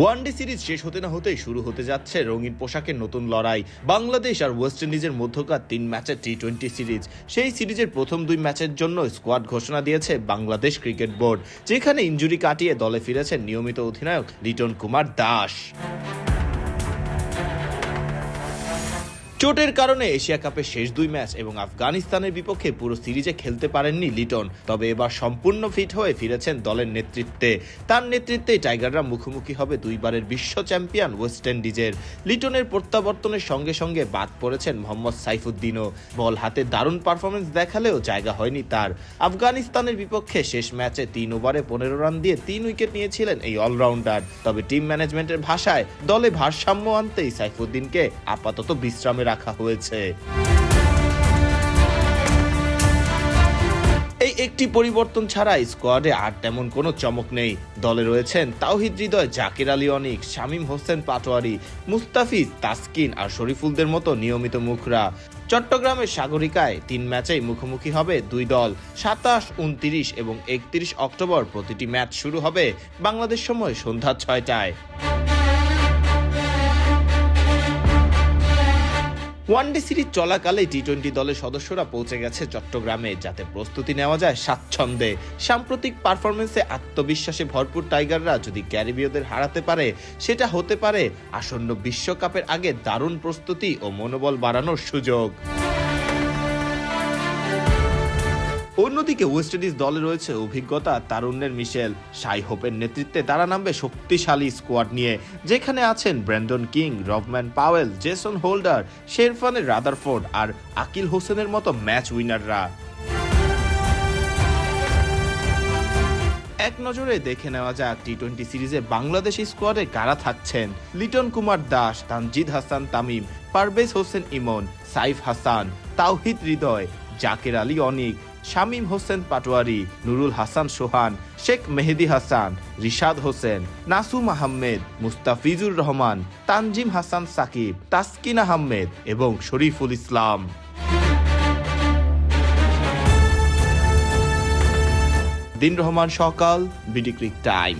One day series শেষ হতে না হতেই শুরু হতে যাচ্ছে রঙিন পোশাকের নতুন লড়াই। বাংলাদেশ আর ওয়েস্ট ইন্ডিজের মধ্যকার তিন ম্যাচের টি টোয়েন্টি সিরিজ সেই সিরিজের প্রথম দুই ম্যাচের জন্য স্কোয়াড ঘোষণা দিয়েছে বাংলাদেশ ক্রিকেট বোর্ড, যেখানে ইঞ্জুরি কাটিয়ে দলে ফিরেছেন নিয়মিত অধিনায়ক লিটন কুমার দাস। চোটের কারণে এশিয়া কাপের শেষ দুই ম্যাচ এবং আফগানিস্তানের বিপক্ষে পুরো সিরিজে খেলতে পারেননি লিটন। তবে এবার সম্পূর্ণ ফিট হয়ে ফিরেছেন দলের নেতৃত্বে। তার নেতৃত্বে টাইগাররা মুখোমুখি হবে দুইবারের বিশ্ব চ্যাম্পিয়ন ওয়েস্ট ইন্ডিজের। লিটনের প্রত্যাবর্তনের সঙ্গে সঙ্গে বাদ পড়েছেন মোহাম্মদ সাইফুদ্দিনও। বল হাতে দারুণ পারফরমেন্স দেখালেও জায়গা হয়নি তার। আফগানিস্তানের বিপক্ষে শেষ ম্যাচে তিন ওভারে পনেরো রান দিয়ে তিন উইকেট নিয়েছিলেন এই অলরাউন্ডার। তবে টিম ম্যানেজমেন্টের ভাষায় দলে ভারসাম্য আনতেই সাইফুদ্দিনকে আপাতত বিশ্রামে রাখা হয়েছে। এই একটি পরিবর্তন ছাড়া স্কোয়াডে আর তেমন কোনো চমক নেই। দলে রয়েছেন তাওহিদ হৃদয়, জাকির আলী অনিক, শামীম হোসেন পাটোয়ারি, মুস্তাফিজ, তাসকিন আর শরীফুলদের মতো নিয়মিত মুখরা। চট্টগ্রামের সাগরিকায় তিন ম্যাচেই মুখোমুখি হবে দুই দল। সাতাশ, উনত্রিশ এবং একত্রিশ অক্টোবর প্রতিটি ম্যাচ শুরু হবে বাংলাদেশ সময় সন্ধ্যা ছয়টায়। ওয়ানডে সিরিজ চলাকালে টি টোয়েন্টি দলের সদস্যরা পৌঁছে গেছে চট্টগ্রামে, যাতে প্রস্তুতি নেওয়া যায় স্বাচ্ছন্দ্যে। সাম্প্রতিক পারফরমেন্সে আত্মবিশ্বাসে ভরপুর টাইগাররা যদি ক্যারিবীয়দের হারাতে পারে, সেটা হতে পারে আসন্ন বিশ্বকাপের আগে দারুণ প্রস্তুতি ও মনোবল বাড়ানোর সুযোগ। অন্যদিকে ওয়েস্ট ইন্ডিজ দলে রয়েছে অভিজ্ঞতা তারুণ্যের মিশেল সাই হোপের নেতৃত্বে তারা নামবে শক্তিশালী স্কোয়াড নিয়ে, যেখানে আছেন Brandon King, Rovman Powell, Jason Holder শেরফানের Rutherford আর আকিল হোসেনের মতো ম্যাচ উইনাররা। এক নজরে দেখে নেওয়া যাক টি টোয়েন্টি সিরিজে বাংলাদেশ স্কোয়াডে কারা থাকছেন। লিটন কুমার দাস, তানজিদ হাসান তামিম, পারভেজ হোসেন ইমন, সাইফ হাসান, তাওহিদ হৃদয়, জাকের আলী অনিক শামীম হোসেন পাটোয়ারি, নুরুল হাসান সোহান, শেখ মেহেদি হাসান, রিশাদ হোসেন, নাসুম আহমেদ, মুস্তাফিজুর রহমান, তানজিম হাসান সাকিব, তাসকিন আহমেদ এবং শরীফুল ইসলাম। দিন রহমান সকাল বিডিক্রিক টাইম।